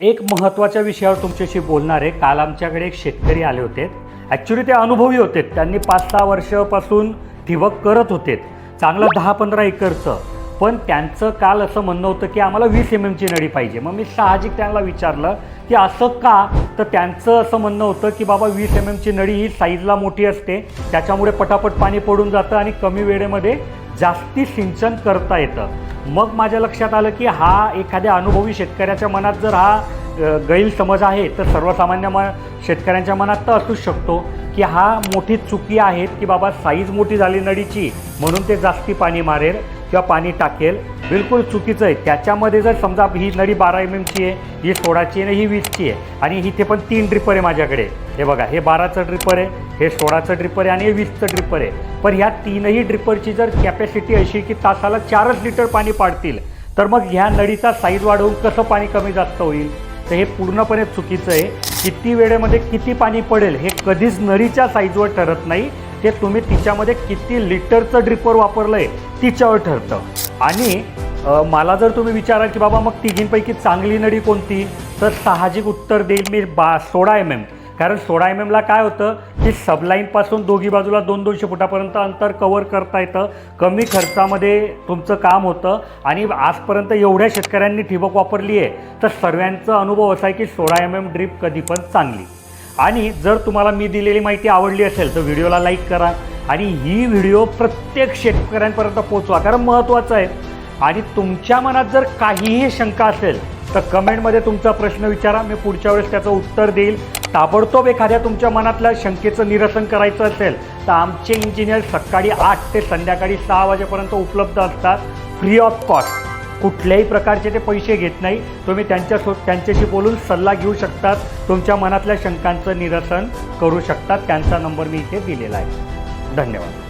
एक महत्त्वाच्या विषयावर तुमच्याशी बोलणार आहे काल आमच्याकडे एक शेतकरी आले होते. ॲक्च्युली ते अनुभवी होते. त्यांनी पाच सहा वर्षापासून ठिबक करत होते. चांगलं दहा पंधरा एकरचं. पण त्यांचं काल असं म्हणणं होतं की आम्हाला वीस एम एमची नळी पाहिजे. मग मी साहजिक त्यांना विचारलं की असं का? तर त्यांचं असं म्हणणं होतं की बाबा वीस एम एमची नळी ही साईजला मोठी असते. त्याच्यामुळे पटापट पाणी पडून जातं आणि कमी वेळेमध्ये जास्ती सिंचन करता येतं. मग माझ्या लक्षात आलं की हा एखाद्या अनुभवी शेतकऱ्याच्या मनात जर हा गैरसमज आहे तर सर्वसामान्य म शेतकऱ्यांच्या मनात तर असूच शकतो की हा मोठी चुकी आहेत की बाबा साईज मोठी झाली नळीची म्हणून ते जास्ती पाणी मारेल. किंवा पाणी टाकेल बिलकुल चुकीचं आहे. त्याच्यामध्ये जर समजा ही नळी बारा एम एमची आहे ही सोळाची आहे ही वीसची आहे आणि इथे पण तीन ड्रिपर आहे माझ्याकडे. हे बघा हे बाराचं ड्रिपर आहे हे सोळाचं ड्रिपर आहे आणि हे वीसचं ड्रिपर आहे. पण ह्या तीनही ड्रिपरची जर कॅपॅसिटी अशी की तासाला चारच लिटर पाणी पाडतील तर मग ह्या नळीचा साईज वाढवून कसं पाणी कमी जास्त होईल? तर हे पूर्णपणे चुकीचं आहे. किती वेळेमध्ये किती पाणी पडेल हे कधीच नळीच्या साईजवर ठरत नाही. ते तुम्ही तिच्यामध्ये किती लिटरचं ड्रिपर वापरलं आहे तिच्यावर ठरतं. आणि मला जर तुम्ही विचाराल की बाबा मग तिघींपैकी चांगली नळी कोणती? तर साहजिक उत्तर देईल मी बा सोळा एम एम कारण सोळा एम एमला काय होतं की सबलाईनपासून दोघी बाजूला दोन दोनशे फुटापर्यंत अंतर कवर करता येतं. कमी खर्चामध्ये तुमचं काम होतं. आणि आजपर्यंत एवढ्या शेतकऱ्यांनी ठिबक वापरली आहे तर सर्वांचा अनुभव असा आहे की सोळा एम एम ड्रीप कधी पण चांगली. आणि जर तुम्हाला मी दिलेली माहिती आवडली असेल तर व्हिडिओला लाईक करा आणि ही व्हिडिओ प्रत्येक शेतकऱ्यांपर्यंत पोचवा कारण महत्त्वाचं आहे. आणि तुमच्या मनात जर काहीही शंका असेल तर कमेंटमध्ये तुमचा प्रश्न विचारा मी पुढच्या वेळेस त्याचं उत्तर देईल. ताबडतोब एखाद्या तुमच्या मनातल्या शंकेचं निरसन करायचं असेल तर आमचे इंजिनियर सकाळी आठ ते संध्याकाळी सहा वाजेपर्यंत उपलब्ध असतात फ्री ऑफ कॉस्ट कुठल्याही प्रकारचे ते पैसे घेत नाही. तुम्ही त्यांच्या सो त्यांच्याशी बोलून सल्ला घेऊ शकतात. तुमच्या मनातल्या शंकांचं निरसन करू शकतात. त्यांचा नंबर मी इथे दिलेला आहे. धन्यवाद.